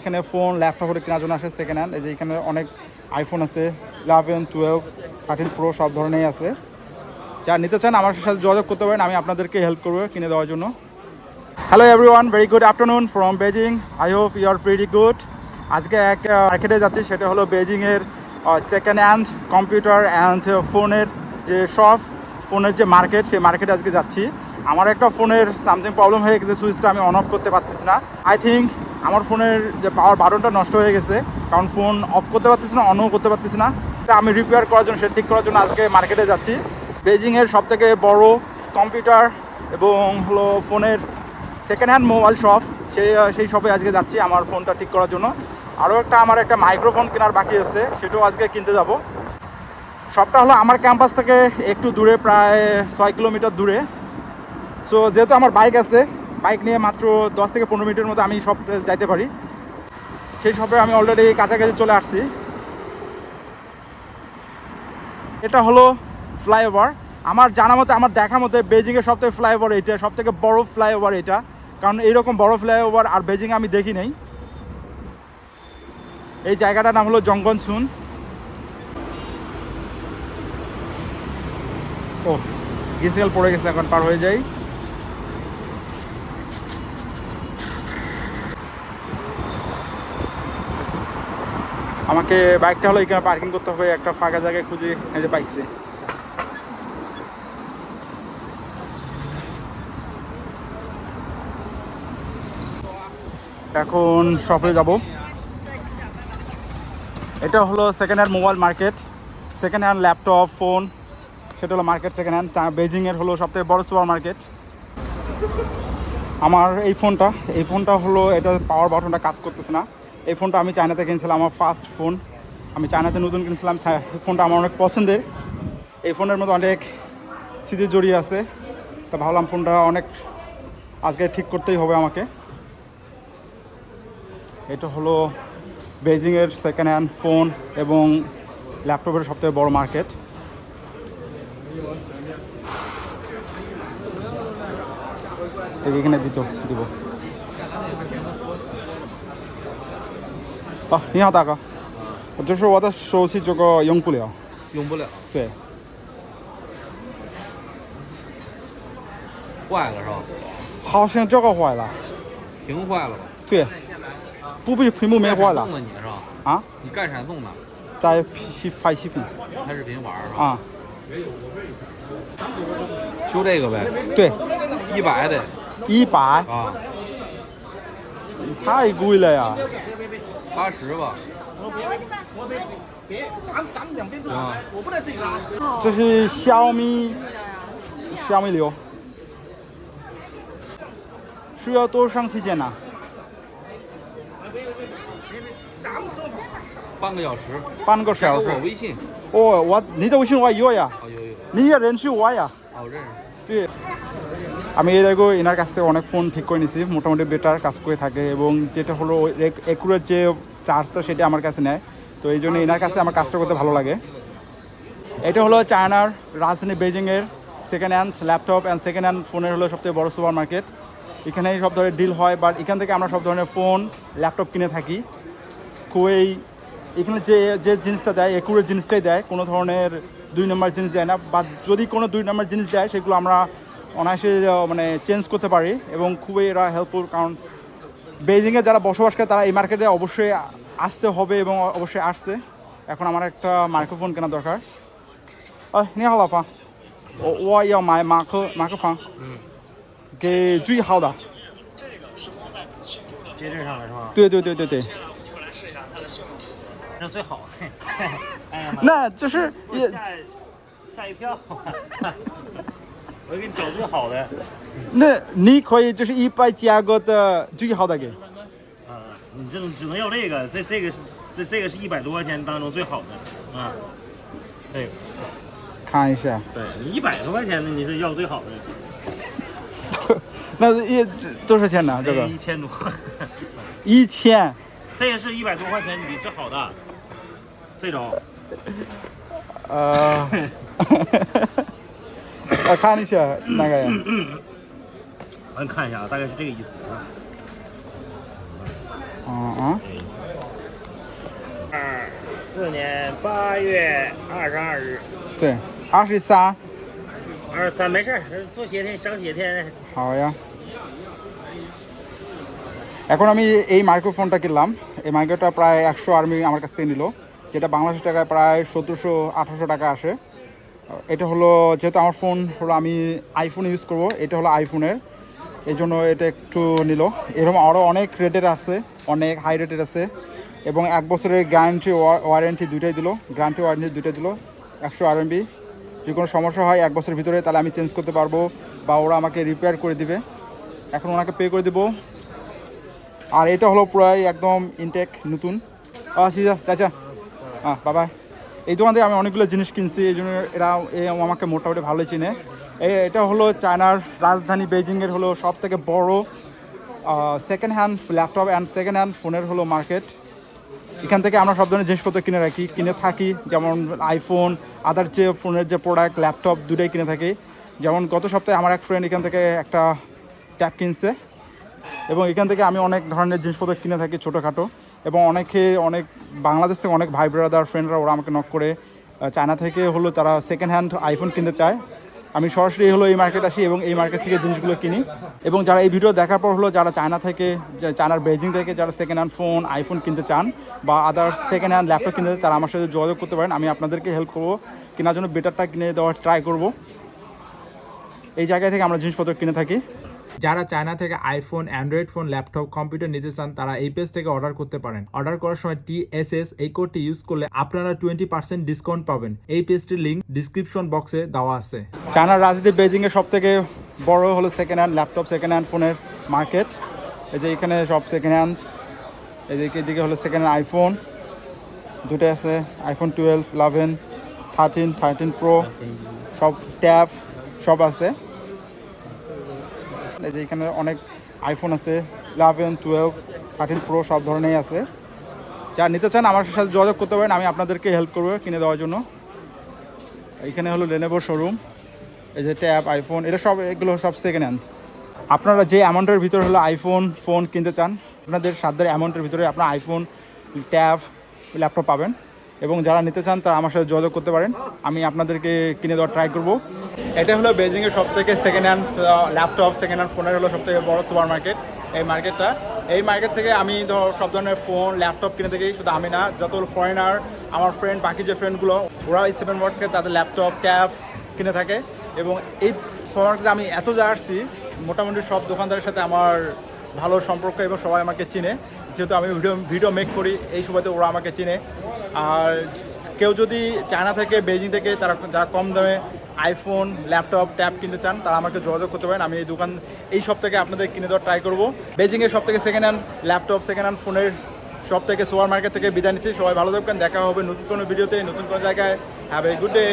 এখানে phone laptop করে কেনার জন্য আসে সেকেন্ড হ্যান্ড এই যে এখানে অনেক আইফোন আছে ইলেভেন টুয়েলভ থার্টিন প্রো সব ধরনেরই আছে। যা নিতে চান আমার সাথে যোগাযোগ করতে পারেন, আমি আপনাদেরকে হেল্প করব কিনে দেওয়ার জন্য। Hello everyone very good afternoon from Beijing I hope you are very good আজকে এক মার্কেটে যাচ্ছি, সেটা হলো বেজিংয়ের সেকেন্ড হ্যান্ড কম্পিউটার অ্যান্ড ফোনের যে শপ ফোনের যে মার্কেট সেই মার্কেটে আজকে যাচ্ছি। আমার একটা ফোনের সামথিং প্রবলেম হয়ে গেছে, সুইচটা আমি অন অফ করতে পারতেছি না। আই থিঙ্ক আমার ফোনের যে পাওয়ার বাটনটা নষ্ট হয়ে গেছে, কারণ ফোন অফ করতে পারতেছি না অনও করতে পারতেছি না। এটা আমি রিপেয়ার করার জন্য, সে ঠিক করার জন্য আজকে মার্কেটে যাচ্ছি। বেজিংয়ের সব থেকে বড় কম্পিউটার এবং হলো ফোনের সেকেন্ড হ্যান্ড মোবাইল শপ সেই সেই শপে আজকে যাচ্ছি আমার ফোনটা ঠিক করার জন্য। আরও একটা, আমার একটা মাইক্রোফোন কেনার বাকি আছে, সেটাও আজকে কিনতে যাব। শপটা হলো আমার ক্যাম্পাস থেকে একটু দূরে, প্রায় ছয় কিলোমিটার দূরে। সো যেহেতু আমার বাইক আছে বাইক নিয়ে মাত্র দশ থেকে পনেরো মিনিটের মতো আমি সব যাইতে পারি। সেই শপে আমি অলরেডি কাছাকাছি চলে আসছি। এটা হলো ফ্লাইওভার আমার জানা মতে, আমার দেখা মতে বেজিংয়ের সব থেকে ফ্লাইওভার এটা সব থেকে বড় ফ্লাইওভার এটা কারণ এইরকম বড় ফ্লাইওভার আর বেজিংয়ে আমি দেখি নাই। এই জায়গাটার নাম হলো জঙ্গন সুন ও গিসেল পড়ে গেছে, এখন পার হয়ে যাই। আমাকে বাইকটা হলো এখানে পার্কিং করতে হবে, একটা ফাঁকা জায়গায় খুঁজে এই যে পাইছে। এখন শপে যাব। এটা হলো second hand mobile market second hand laptop phone সেটা হলো মার্কেট সেকেন্ড হ্যান্ড বেজিংয়ের হলো সবথেকে বড় সুপার মার্কেট আমার এই ফোনটা এই ফোনটা হলো, এটা পাওয়ার বাটনটা কাজ করতেছে না। এই ফোনটা আমি চায়নাতে কিনছিলাম, আমার ফার্স্ট ফোন আমি চায়নাতে নতুন কিনছিলাম ফোনটা আমার অনেক পছন্দের। এই ফোনের মধ্যে অনেক স্মৃতি জড়িয়ে আছে। তা ভাবলাম ফোনটা অনেক আজকে ঠিক করতেই হবে আমাকে। এটা হলো বেজিংয়ের সেকেন্ড হ্যান্ড ফোন এবং ল্যাপটপের সবথেকে বড় মার্কেট এখানে দিত, দিব। 啊，你好，大哥，就是我的手机这个用不了，用不了，对，坏了是吧？好像这个坏了，屏坏了吧？对，不比屏幕没坏了。你是吧？啊，你干啥送的，在拍拍视频。拍视频玩是吧？啊，修这个呗，对，一百的一百。啊，太贵了呀，八十吧。啊，这是小米小米六，需要多长时间呢？半个小时。半个小时我。微信。哦，我你的微信我有呀，哦，有有。你也认识我呀。哦，我认识。ঠিক আমি এর আগেও এনার কাছ থেকে অনেক ফোন ঠিক করে নিছি। মোটামুটি বেটার কাজ করে থাকে এবং যেটা হলো একুরের যে চার্জটা সেটা আমার কাছে নেয়। তো এই জন্য এনার কাছে আমার কাজটা করতে ভালো লাগে। এটা হলো চায়নার রাজধানী বেজিংয়ের second hand laptop and second hand ফোনের হলো সবথেকে বড় সুপার মার্কেট এখানেই সব ধরনের ডিল হয় বাট এখান থেকে আমরা সব ধরনের ফোন ল্যাপটপ কিনে থাকি। খুবই এখানে যে যে জিনিসটা দেয় একুরের জিনিসটাই দেয়, কোনো ধরনের দুই নম্বর জিনিস দেয় না। বা যদি কোনো দুই নম্বর জিনিস দেয়, সেগুলো আমরা অনায়াসে আহ, মানে চেঞ্জ করতে পারি এবং খুবই এরা হেল্পফুল কারণ বেজিংয়ে যারা বসবাস করে তারা এই মার্কেটে অবশ্যই আসতে হবে এবং অবশ্যই আসছে এখন আমার একটা মাইক্রোফোন কেনা দরকার আহ, 你好，老婆，我我要买马克马克风，给最好的。接这上了是吧？对对对对对，这最好。哎呀妈！那就是也吓吓一跳。 我给你找最好的。那你可以就是一百加个的最好的给。啊，你这种只能要这个，这这个是这这个是一百多块钱当中最好的啊。这个，看一下，对你一百多块钱的，你是要最好的，那一多少钱呢？这个一千多。一千。这个是一百多块钱里最好的，这种。呃，我看一下那个呀，咱看一下啊，大概是这个意思啊。 啊二四年八月二十二日，对，二十三，二十三没事儿，做些天省些天。好呀。এখন আমি এই মাইক্রোফোনটা কিনলাম এই মাইক্রোটা প্রায় একশো আর্মি আমার কাছ থেকে নিল যেটা বাংলাদেশ টাকায় প্রায় সতেরোশো আঠারোশো টাকা আসে এটা হলো, যেহেতু আমার ফোন হলো, আমি আইফোন ইউজ করব, এটা হলো আইফোনের এই জন্য এটা একটু নিল। এরকম আরও অনেক রেটের আছে, অনেক হাই রেটের আছে। এবং এক বছরের গ্যারান্টি ওয়ারেন্টি দুইটাই দিল। গ্যারান্টি ওয়ারেন্টি দুইটাই দিল, একশো আরএমবি যে কোনো সমস্যা হয় এক বছরের ভিতরে, তাহলে আমি চেঞ্জ করতে পারব বা ওরা আমাকে রিপেয়ার করে দিবে। এখন ওনাকে পে করে দেবো। আর এটা হলো প্রায় একদম ইনটেক নতুন। আচ্ছা চাচা হ্যাঁ বাবা এই দোকান থেকে আমি অনেকগুলো জিনিস কিনছি, এই জন্য এরা এ আমাকে মোটামুটি ভালোই চিনে। এটা হলো চায়নার রাজধানী বেজিংয়ের হলো সব থেকে বড় second hand laptop and second hand ফোনের হলো মার্কেট এখান থেকে আমরা সব ধরনের জিনিসপত্র কিনে রাখি, কিনে থাকি, যেমন আইফোন আদার যে ফোনের যে প্রোডাক্ট ল্যাপটপ দুটাই কিনে থাকি। যেমন গত সপ্তাহে আমার এক ফ্রেন্ড এখান থেকে একটা ট্যাব কিনছে এবং এখান থেকে আমি অনেক ধরনের জিনিসপত্র কিনে থাকি ছোটোখাটো এবং অনেকে অনেক বাংলাদেশ থেকে অনেক ভাই ব্রাদার ফ্রেন্ডরা ওরা আমাকে নক করে চায়না থেকে হলো তারা সেকেন্ড হ্যান্ড আইফোন কিনতে চায়। আমি সরাসরি হলো এই মার্কেট আসি এবং এই মার্কেট থেকে জিনিসগুলো কিনি। এবং যারা এই ভিডিও দেখার পর হলো যারা চায়না থেকে চায়নার বেজিং থেকে যারা সেকেন্ড হ্যান্ড ফোন আইফোন কিনতে চান বা আদার সেকেন্ড হ্যান্ড ল্যাপটপ কিনতে চান, তারা আমার সাথে যোগাযোগ করতে পারেন। আমি আপনাদেরকে হেল্প করব। কেনার জন্য বেটারটা কিনে দেওয়ার ট্রাই করব। এই জায়গা থেকে আমরা জিনিসপত্র কিনে থাকি। যারা চায়না থেকে iPhone Android phone laptop computer নিতে চান তারা এই পেজ থেকে অর্ডার করতে পারেন। অর্ডার করার সময় টিএসএস এই কোডটি ইউজ করলে আপনারা টোয়েন্টি পার্সেন্ট ডিসকাউন্ট পাবেন। এই পেজটির লিঙ্ক ডিসক্রিপশন বক্সে দেওয়া আছে। চায়নার রাজনীতি বেজিংয়ের সব থেকে বড় হলো second hand laptop second hand ফোনের মার্কেট এই যে এখানে সব সেকেন্ড হ্যান্ড এদিকে এদিকে হলো সেকেন্ড হ্যান্ড আইফোন দুটো আছে iPhone twelve eleven thirteen thirteen pro সব ট্যাব সব আছে। এই যে এখানে অনেক আইফোন আছে ইলেভেন টুয়েলভ থার্টিন প্রো সব ধরনেরই আছে। যা নিতে চান আমার সাথে যোগাযোগ করতে পারেন, আমি আপনাদেরকে হেল্প করব কিনে দেওয়ার জন্য। এইখানে হলো লেনেভোর শোরুম এই যে ট্যাব আইফোন এটা সব, এগুলো সব সেকেন্ড হ্যান্ড আপনারা যে অ্যামাউন্টের ভিতরে হলো আইফোন ফোন কিনতে চান, আপনাদের সাধ্যের অ্যামাউন্টের ভিতরে আপনার আইফোন ট্যাব ল্যাপটপ পাবেন। এবং যারা নিতে চান, তারা আমার সাথে যোগাযোগ করতে পারেন। আমি আপনাদেরকে কিনে দেওয়ার ট্রাই করব। এটা হলো বেজিংয়ের সব থেকে second hand laptop second hand ফোনের হলো সব থেকে বড় সুপার মার্কেট এই মার্কেটটা এই মার্কেট থেকে আমি ধর সব ধরনের ফোন ল্যাপটপ কিনে থাকি শুধু আমি না, যত ফরেনার আমার ফ্রেন্ড বাকি যে ফ্রেন্ডগুলো ওরা এই সেভেন ওয়ার্ড থেকে তাদের ল্যাপটপ ট্যাব কিনে থাকে। এবং এই সুপার মার্কেটে আমি এত যা আসছি, মোটামুটি সব দোকানদারের সাথে আমার ভালো সম্পর্ক এবং সবাই আমাকে চিনে। যেহেতু আমি ভিডিও ভিডিও মেক করি, এই সময়তে ওরা আমাকে চিনে। আর কেউ যদি চায়না থেকে বেজিং থেকে তারা, যারা কম দামে আইফোন ল্যাপটপ ট্যাব কিনতে চান, তারা আমাকে যোগাযোগ করতে পারেন। আমি এই দোকান, এই সব থেকে আপনাদের কিনে দেওয়ার ট্রাই করব। বেজিংয়ের সব থেকে second hand laptop second hand ফোনের সব থেকে সুপার মার্কেট থেকে বিদায় নিচ্ছি। সবাই ভালো থাকবেন, দেখা হবে নতুন কোনো ভিডিওতে নতুন কোনো জায়গায়। Have a good day